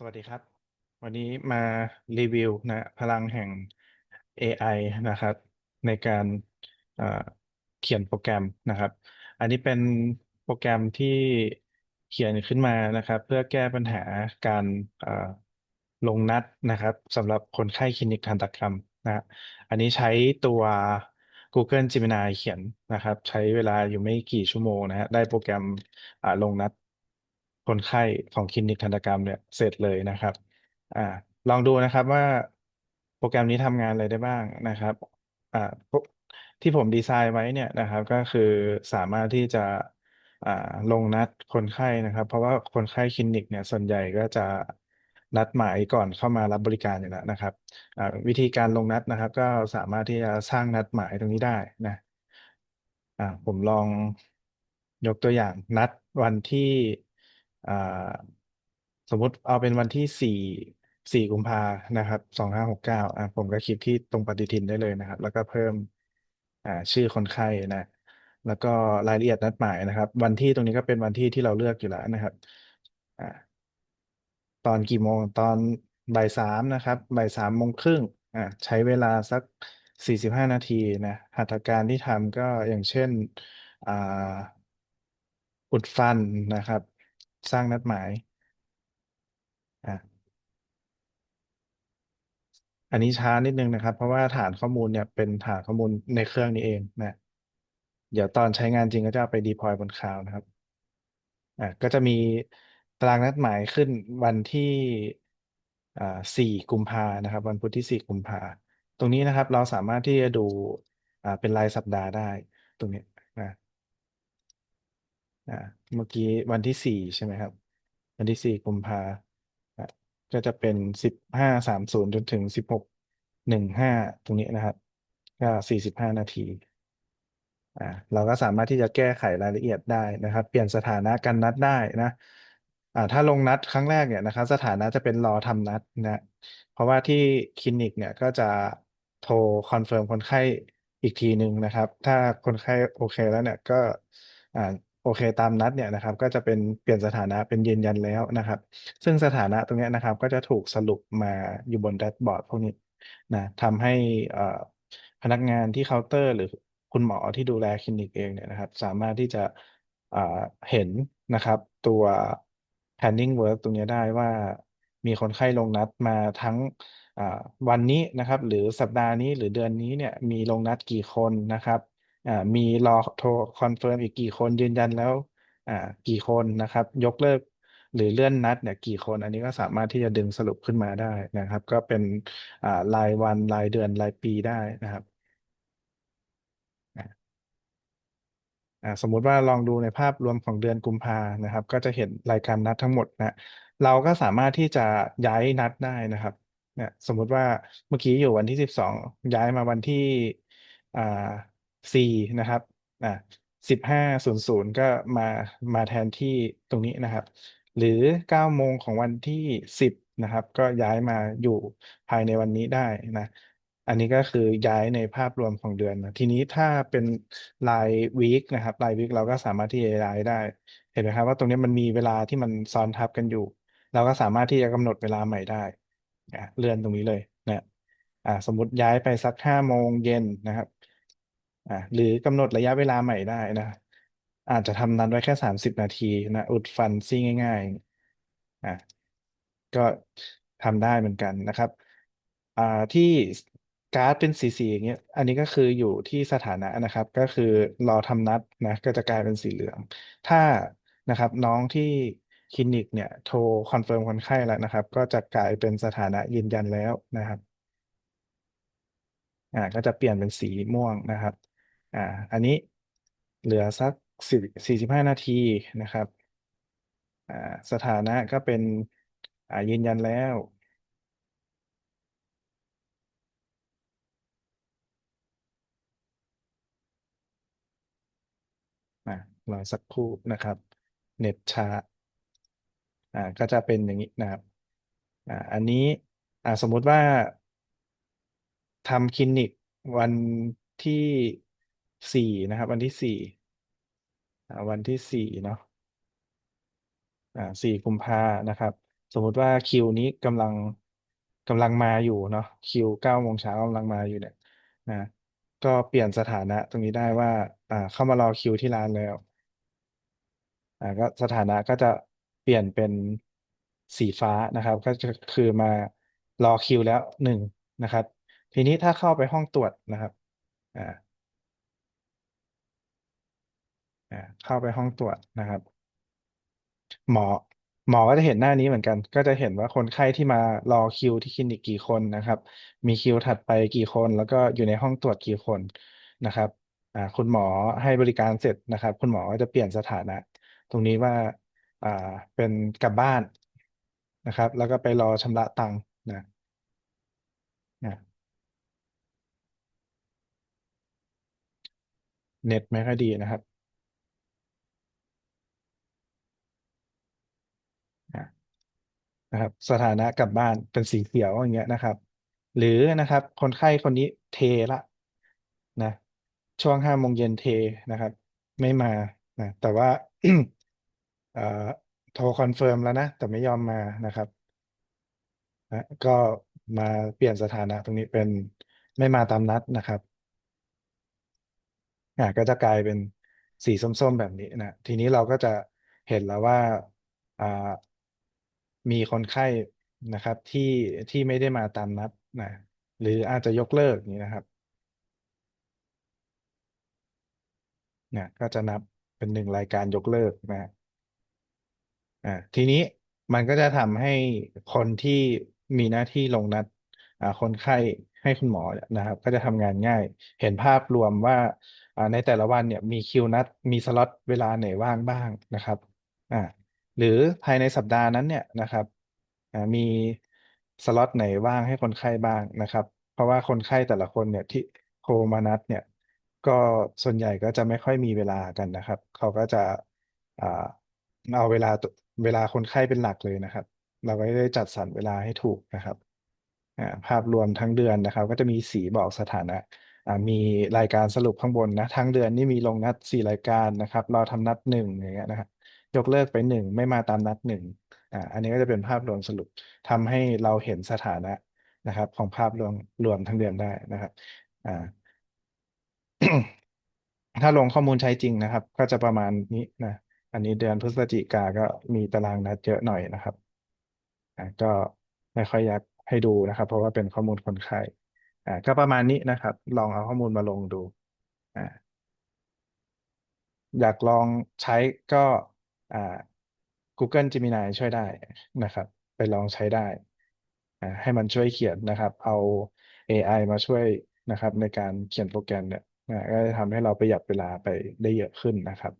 สวัสดีครับ วันนี้มารีวิวนะพลังแห่ง AI นะครับ ในการเอ่อเขียนโปรแกรมนะครับ อันนี้เป็นโปรแกรมที่เขียนขึ้นมานะครับ เพื่อแก้ปัญหาการเอ่อลงนัดนะครับสำหรับคนไข้คลินิกทันตกรรมนะอันนี้ใช้ตัว Google Gemini เขียนนะครับ ใช้เวลาอยู่ไม่กี่ชั่วโมงนะฮะได้โปรแกรมอ่าลงนัด คนไข้ของคลินิกทันตกรรมเนี่ยเสร็จเลยนะครับอ่าลองดูนะครับว่าโปรแกรมนี้ทำงานอะไรได้บ้างนะครับอ่าพวกที่ผมดีไซน์ไว้เนี่ยนะครับ ก็คือสามารถที่จะอ่าลงนัดคนไข้นะครับ เพราะว่าคนไข้คลินิกเนี่ยส่วนใหญ่ก็จะนัดหมายก่อนเข้ามารับบริการอยู่แล้วนะครับอ่าวิธีการลงนัดนะครับ ก็สามารถที่จะสร้างนัดหมายตรงนี้ได้นะอ่าผมลองยกตัวอย่างนัดวันที่ อ่าสมมติเอาเป็นวันที่สี่สี่กุมภานะครับสองห้าหกเก้าอ่าผมก็คลิกที่ตรงปฏิทินได้เลยนะครับ แล้วก็เพิ่มอ่าชื่อคนไข้นะ แล้วก็รายละเอียดนัดหมายนะครับ วันที่ตรงนี้ก็เป็นวันที่ที่เราเลือกอยู่แล้วนะครับอ่าตอนกี่โมงตอนบ่ายสามนะครับบ่ายสามโมงครึ่งอ่าใช้เวลาสักสี่สิบห้านาทีนะหัตถการที่ทำก็อย่างเช่นอ่าอุดฟันนะครับ สร้างนัดหมายอ่าอันนี้ช้านิดนึงนะครับ เพราะว่าฐานข้อมูลเนี่ยเป็นฐานข้อมูลในเครื่องนี้เองนะเดี๋ยวตอนใช้งานจริงก็จะไปดีพลอยบนคลาวด์นะครับอ่าก็จะมีตารางนัดหมายขึ้นวันที่อ่าสี่กุมภานะครับ วันพุธที่สี่กุมภาตรงนี้นะครับ เราสามารถที่จะดูอ่าเป็นรายสัปดาห์ได้ ตรงนี้นะอ่า เมื่อกี้วันที่สี่ใช่ไหมครับ วันที่สี่กุมภาอะก็จะเป็นสิบห้าสามศูนย์จนถึงสิบหกหนึ่งห้าตรงนี้นะครับ ก็สี่สิบห้านาทีอ่าเราก็สามารถที่จะแก้ไขรายละเอียดได้นะครับ เปลี่ยนสถานะการนัดได้นะอ่าถ้าลงนัดครั้งแรกเนี่ยนะครับ สถานะจะเป็นรอทำนัดนะเพราะว่าที่คลินิกเนี่ยก็จะโทรคอนเฟิร์มคนไข้อีกทีหนึ่งนะครับ ถ้าคนไข้โอเคแล้วเนี่ยก็อ่า โอเคตามนัดเนี่ยนะครับก็จะเป็นเปลี่ยนสถานะเป็นยืนยันแล้วนะครับ ซึ่งสถานะตรงนี้นะครับก็จะถูกสรุปมาอยู่บนแดชบอร์ดพวกนี้นะทำให้พนักงานที่เคาน์เตอร์หรือคุณหมอที่ดูแลคลินิกเองเนี่ยนะครับ สามารถที่จะเห็นนะครับตัว planning work ตรงนี้ได้ว่ามีคนไข้ลงนัดมาทั้งวันนี้นะครับ หรือสัปดาห์นี้หรือเดือนนี้เนี่ยมีลงนัดกี่คนนะครับ มีรอโทรคอนเฟิร์มอีกกี่คนยืนยันแล้วอ่ากี่คนนะครับ ยกเลิกหรือเลื่อนนัดเนี่ยกี่คนอันนี้ก็สามารถที่จะดึงสรุปขึ้นมาได้นะครับ ก็เป็นอ่ารายวันรายเดือนรายปีได้นะครับอ่าอ่าสมมุติว่าลองดูในภาพรวมของเดือนกุมภานะครับ ก็จะเห็นรายการนัดทั้งหมดนะเราก็สามารถที่จะย้ายนัดได้นะครับเนี่ยสมมุติว่าเมื่อกี้อยู่วันที่สิบสองย้ายมาวันที่อ่า สี่นะครับอ่าสิบห้าศูนย์ศูนย์ก็มามาแทนที่ตรงนี้นะครับ หรือเก้าโมงของวันที่สิบนะครับ ก็ย้ายมาอยู่ภายในวันนี้ได้นะ อันนี้ก็คือย้ายในภาพรวมของเดือนนะทีนี้ถ้าเป็นรายวีคนะครับรายวีคเราก็สามารถที่จะย้ายได้ เห็นไหมครับว่าตรงนี้มันมีเวลาที่มันซ้อนทับกันอยู่ เราก็สามารถที่จะกำหนดเวลาใหม่ได้อะเลื่อนตรงนี้เลยนะอ่าสมมุติย้ายไปสักห้าโมงเย็นนะครับ อ่าหรือกำหนดระยะเวลาใหม่ได้นะ อาจจะทำนั้นไว้แค่สามสิบนาทีนะ อุดฟันซี่ง่ายๆอ่าก็ทำได้เหมือนกันนะครับอ่าที่การ์ดเป็นสีสีอย่างเงี้ย อันนี้ก็คืออยู่ที่สถานะนะครับ ก็คือรอทำนัดนะ ก็จะกลายเป็นสีเหลือง ถ้านะครับน้องที่คลินิกเนี่ยโทรคอนเฟิร์มคนไข้แล้วนะครับ ก็จะกลายเป็นสถานะยืนยันแล้วนะครับ อ่าก็จะเปลี่ยนเป็นสีม่วงนะครับ อ่าอันนี้เหลือสักสี่สี่สิบห้านาทีนะครับอ่าสถานะก็เป็นอ่ายืนยันแล้วอ่ารอสักครู่นะครับ เน็ตช้าอ่าก็จะเป็นอย่างนี้นะครับอ่าอันนี้อ่าสมมุติว่าทำคลินิกวันที่ สี่นะครับ วันที่สี่วันที่สี่เนาะอ่าสี่กุมภานะครับ สมมุติว่าคิวนี้กำลังกำลังมาอยู่เนาะคิวเก้าโมงเช้ากำลังมาอยู่เนี่ยนะก็เปลี่ยนสถานะ ตรงนี้ได้ว่า อ่า เข้ามารอคิวที่ร้านแล้ว อ่า ก็สถานะก็จะเปลี่ยนเป็นสีฟ้านะครับ ก็จะคือมารอคิวแล้วหนึ่งนะครับ ทีนี้ถ้าเข้าไปห้องตรวจนะครับ อ่าอ่า เข้าไปห้องตรวจนะครับ หมอหมอก็จะเห็นหน้านี้เหมือนกัน ก็จะเห็นว่าคนไข้ที่มารอคิวที่คลินิกกี่คนนะครับ มีคิวถัดไปกี่คน แล้วก็อยู่ในห้องตรวจกี่คนนะครับอ่าคุณหมอให้บริการเสร็จนะครับ คุณหมอก็จะเปลี่ยนสถานะ ตรงนี้ว่าอ่าเป็นกลับบ้านนะครับ แล้วก็ไปรอชำระตังค์นะนะเน็ตไม่ค่อยดีนะครับอะ นะครับ สถานะกลับบ้านเป็นสีเขียวอย่างเงี้ยนะครับ หรือนะครับ คนไข้คนนี้เทละนะช่วงห้าโมงเย็นเทนะครับ ไม่มานะแต่ว่าโทรคอนเฟิร์มแล้วนะ แต่ไม่ยอมมานะครับนะก็มาเปลี่ยนสถานะตรงนี้เป็นไม่มาตามนัดนะครับอ่าก็จะกลายเป็นสีส้มๆแบบนี้นะทีนี้เราก็จะเห็นแล้วว่าอ่า มีคนไข้นะครับที่ที่ไม่ได้มาตามนัดนะหรืออาจจะยกเลิกนี้นะครับเนี่ยก็จะนับเป็นหนึ่งรายการยกเลิกนะอ่าทีนี้มันก็จะทำให้คนที่มีหน้าที่ลงนัดอ่าคนไข้ให้คุณหมอเนี่ยนะครับ ก็จะทำงานง่าย เห็นภาพรวมว่าอ่าในแต่ละวันเนี่ยมีคิวนัด มีสล็อตเวลาไหนว่างบ้างนะครับอ่า หรือภายในสัปดาห์นั้นเนี่ยนะครับมีสล็อตไหนว่างให้คนไข้บ้างนะครับ เพราะว่าคนไข้แต่ละคนเนี่ยที่โทรมานัดเนี่ย ก็ส่วนใหญ่ก็จะไม่ค่อยมีเวลากันนะครับ เขาก็จะเอาเวลาเวลาคนไข้เป็นหลักเลยนะครับ เราก็ได้จัดสรรเวลาให้ถูกนะครับภาพรวมทั้งเดือนนะครับ ก็จะมีสีบอกสถานะมีรายการสรุปข้างบนนะทั้งเดือนนี่มีลงนัดสี่รายการนะครับ เราทำนัดหนึ่งอย่างเงี้ยนะครับ ยกเลิกไปหนึ่งไม่มาตามนัดหนึ่งอ่าอันนี้ก็จะเป็นภาพรวมสรุปทำให้เราเห็นสถานะนะครับ ของภาพรวมรวมทั้งเดือนได้นะครับอ่าถ้าลงข้อมูลใช้จริงนะครับ ก็จะประมาณนี้นะอันนี้เดือนพฤศจิกาก็มีตารางนัดเยอะหน่อยนะครับอ่าก็ไม่ค่อยอยากให้ดูนะครับ เพราะว่าเป็นข้อมูลคนไข้อ่าก็ประมาณนี้นะครับ ลองเอาข้อมูลมาลงดูอ่าอยากลองใช้ก็ อ่า Google Gemini ช่วยได้นะครับ ไปลองใช้ได้ให้มันช่วยเขียนนะครับ เอา AI มาช่วยนะครับ ในการเขียนโปรแกรมเนี่ยก็จะทำให้เราประหยัดเวลาไปได้เยอะขึ้นนะครับ